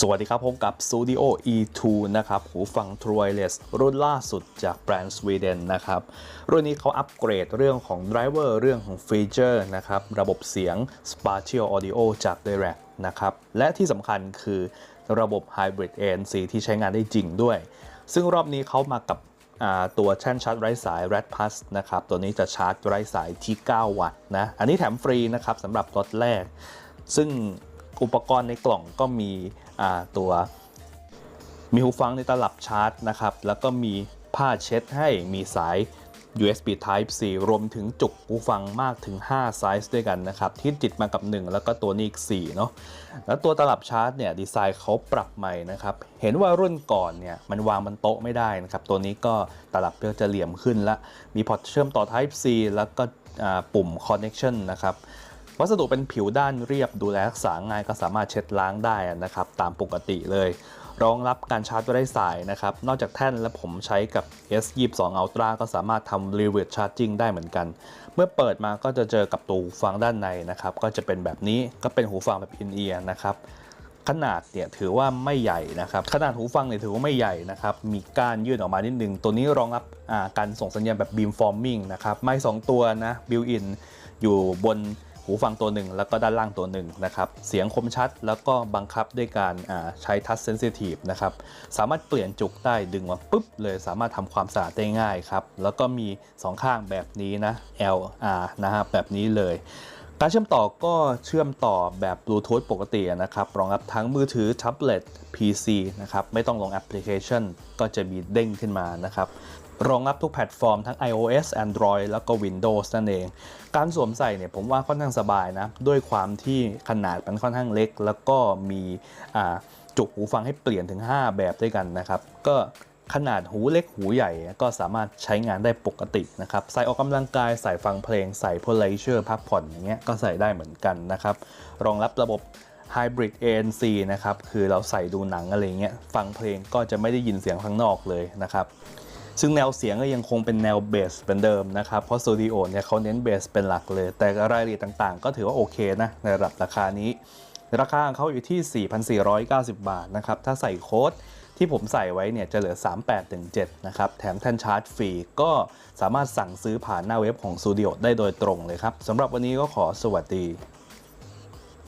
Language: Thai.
สวัสดีครับพบกับ Studio E2 นะครับหูฟัง True Wireless รุ่นล่าสุดจากแบรนด์สวีเดนนะครับ รุ่นนี้เขาอัปเกรดเรื่องของไดรเวอร์เรื่องของฟีเจอร์นะครับ ระบบเสียง Spatial Audio จาก Dirac นะครับ และที่สำคัญคือระบบ Hybrid ANC ที่ใช้งานได้จริงด้วย ซึ่งรอบนี้เขามากับตัวแท่นชาร์จไร้สาย Red Plus นะครับ ตัวนี้จะชาร์จไร้สายที่ 9 วัตต์นะ อันนี้แถมฟรีนะครับสำหรับรถแรก ซึ่ง อุปกรณ์ในกล่องก็มีตัวมีหูฟังในตลับชาร์จนะครับ แล้วก็มีผ้าเช็ดให้มีสาย USB Type C รวมถึงจุกหูฟังมากถึง 5 ไซส์ด้วยกันนะครับ ที่ติดมากับ 1 แล้วก็ตัวนี้อีก 4 เนาะแล้วตัวตลับชาร์จเนี่ย ดีไซน์เขาปรับใหม่นะครับ เห็นว่ารุ่นก่อนเนี่ย มันวางบนโต๊ะไม่ได้นะครับ ตัวนี้ก็ตลับก็จะเหลี่ยมขึ้นละมีพอร์ตเชื่อมต่อ Type C แล้วก็ปุ่ม Connection นะครับ วัสดุเป็นผิวด้านเรียบดูแลรักษาง่ายก็สามารถเช็ดล้างได้นะครับตามปกติเลย รองรับการชาร์จไร้สายนะครับ นอกจากแท่นและผมใช้กับ S22 Ultra ก็สามารถทำ Reverse Charging ได้เหมือนกัน เมื่อเปิดมาก็จะเจอกับตัวหูฟังด้านในนะครับ ก็จะเป็นแบบนี้ก็เป็นหูฟังแบบ in-ear นะครับขนาดเนี่ยถือว่าไม่ใหญ่นะครับ ขนาดหูฟังเนี่ยถือว่าไม่ใหญ่นะครับ มีก้านยื่นออกมานิดนึง ตัวนี้รองรับการส่งสัญญาณแบบ beamforming นะครับ ไม้สองตัวนะ built in อยู่บน หูฟังตัวหนึ่งแล้วก็ด้านล่างตัวหนึ่งนะครับ เสียงคมชัดแล้วก็บังคับด้วยการใช้ทัชเซนซิทีฟนะครับ สามารถเปลี่ยนจุกได้ดึงมาปุ๊บเลยสามารถทำความสะอาดได้ง่ายครับ แล้วก็มีสองข้างแบบนี้นะ LR นะฮะแบบนี้เลย การเชื่อมต่อก็เชื่อมต่อแบบบลูทูธปกตินะครับ รองรับทั้งมือถือแท็บเล็ต PC นะครับ ไม่ต้องลงแอปพลิเคชัน ก็จะมีเด้งขึ้นมานะครับ รองรับทุกแพลตฟอร์มทั้ง iOS Android แล้วก็ Windows นั่นเอง การสวมใส่เนี่ยผมว่าค่อนข้างสบายนะ ด้วยความที่ขนาดมันค่อนข้างเล็ก แล้วก็มีจุกหูฟังให้เปลี่ยนถึง 5 แบบด้วยกันนะครับ ก็ ขนาดหูเล็กหูใหญ่ก็สามารถใช้งานได้ปกตินะครับใส่ออกกำลังกายใส่ฟังเพลงใส่พลไลเชอร์พักผ่อนอย่างเงี้ยก็ใส่ได้เหมือนกันนะครับรองรับระบบ Hybrid ANC นะครับคือเราใส่ดูหนังอะไรเงี้ยฟังเพลงก็จะไม่ได้ยินเสียงข้างนอกเลยนะครับซึ่งแนวเสียงก็ยังคงเป็นแนวเบสเป็นเดิมนะครับ เพราะสตูดิโอเนี่ยเขาเน้นเบสเป็นหลักเลย แต่รายละเอียดต่างๆ ก็ถือว่าโอเคนะ ในระดับราคานี้ ราคาของเขาอยู่ที่ 4,490 บาทนะครับ ถ้าใส่โค้ด ที่ผมใส่ไว้เนี่ยจะเหลือ 3817 นะครับ แถมแท่นชาร์จฟรี ก็สามารถสั่งซื้อผ่านหน้าเว็บของสตูดิโอได้โดยตรงเลยครับสำหรับวันนี้ก็ขอสวัสดี